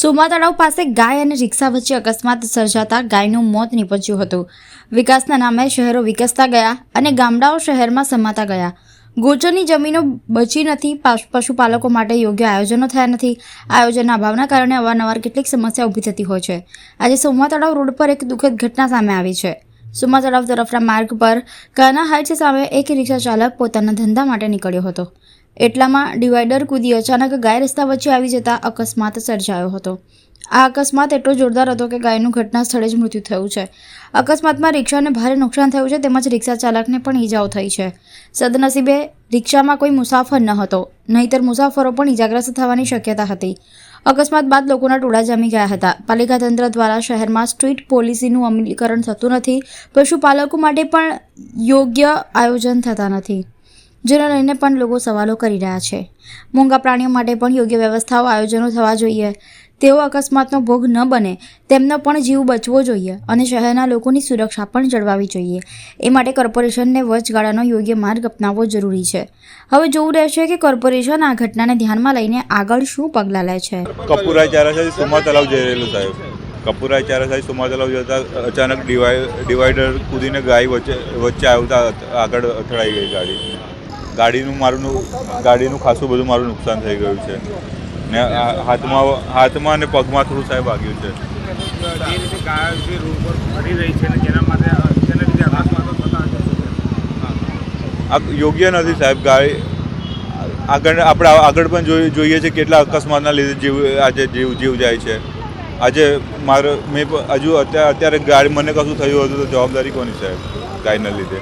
સુમા તળાવ પાસે ગાય અને રિક્ષા વચ્ચે અકસ્માત સર્જાતા ગાયનું મોત નીપજ્યું હતું. વિકાસના નામે શહેરો વિકસતા ગયા અને ગામડાઓ શહેરમાં સમાતા ગયા. ગોચરની જમીનો બચી નથી પાશ- પશુપાલકો માટે યોગ્ય આયોજનો થયા નથી. આયોજનના અભાવના કારણે અવારનવાર કેટલીક સમસ્યા ઊભી થતી હોય છે. આજે સોમા તળાવ રોડ પર એક દુઃખદ ઘટના સામે આવી છે. સુમા તળાવ તરફના માર્ગ પર કાના હાઇટ્સ સામે એક રિક્ષા ચાલક પોતાના ધંધા માટે નીકળ્યો હતો. એટલામાં ડિવાઈડર કૂદી અચાનક ગાય રસ્તા વચ્ચે આવી જતા અકસ્માત સર્જાયો હતો. આ અકસ્માત એટલો જોરદાર હતો કે ગાયનું ઘટના સ્થળે જ મૃત્યુ થયું છે. અકસ્માતમાં રિક્ષાને ભારે નુકસાન થયું છે તેમજ રિક્ષા ચાલકને પણ ઈજાઓ થઈ છે. સદનસીબે રિક્ષામાં કોઈ મુસાફર ન હતો. નહીતર મુસાફરો પણ ઈજાગ્રસ્ત થવાની શક્યતા હતી. અકસ્માત બાદ લોકોના ટોળા જામી ગયા હતા. પાલિકા તંત્ર દ્વારા શહેરમાં સ્ટ્રીટ પોલિસીનું અમલીકરણ થતું નથી. પશુપાલકો માટે પણ યોગ્ય આયોજન થતા નથી. જેને લઈને પણ લોકો સવાલો કરી રહ્યા છે. મોંઘા પ્રાણીઓ માટે પણ યોગ્ય વ્યવસ્થાઓ આયોજનો થવા જોઈએ. તેઓ અકસ્માતનો ભોગ ન બને, તેમનો પણ જીવ બચવો જોઈએ અને શહેરના લોકોની સુરક્ષા પણ જળવાવી જોઈએ. એ માટે કોર્પોરેશનને વચગાળાનો યોગ્ય માર્ગ અપનાવવો જરૂરી છે. હવે જોવું રહેશે કે કોર્પોરેશન આ ઘટનાને ધ્યાનમાં લઈને આગળ શું પગલાં લે છે. કપૂરાય ચારાશાહી સોમા તલાવ જતા અચાનક ડિવાઈ ડિવાઈડર કૂદીને ગાય વચ્ચે વચ્ચે આવતા આગળ અથડાઈ ગઈ ગાડી. ગાડીનું મારું ગાડીનું ખાસું બધું મારું નુકસાન થઈ ગયું છે. ને હાથમાં હાથમાં અને પગમાં થોડું સાહેબ વાગ્યું છે. આ યોગ્ય નથી સાહેબ ગાય આગળ આપણે આગળ પણ જોઈ જોઈએ છે કેટલા અકસ્માતના લીધે જીવ આજે જીવ જીવ જાય છે. આજે મારે મેં હજુ અત્યારે અત્યારે ગાડી મને કશું થયું હતું તો જવાબદારી કોની સાહેબ ગાડીના લીધે?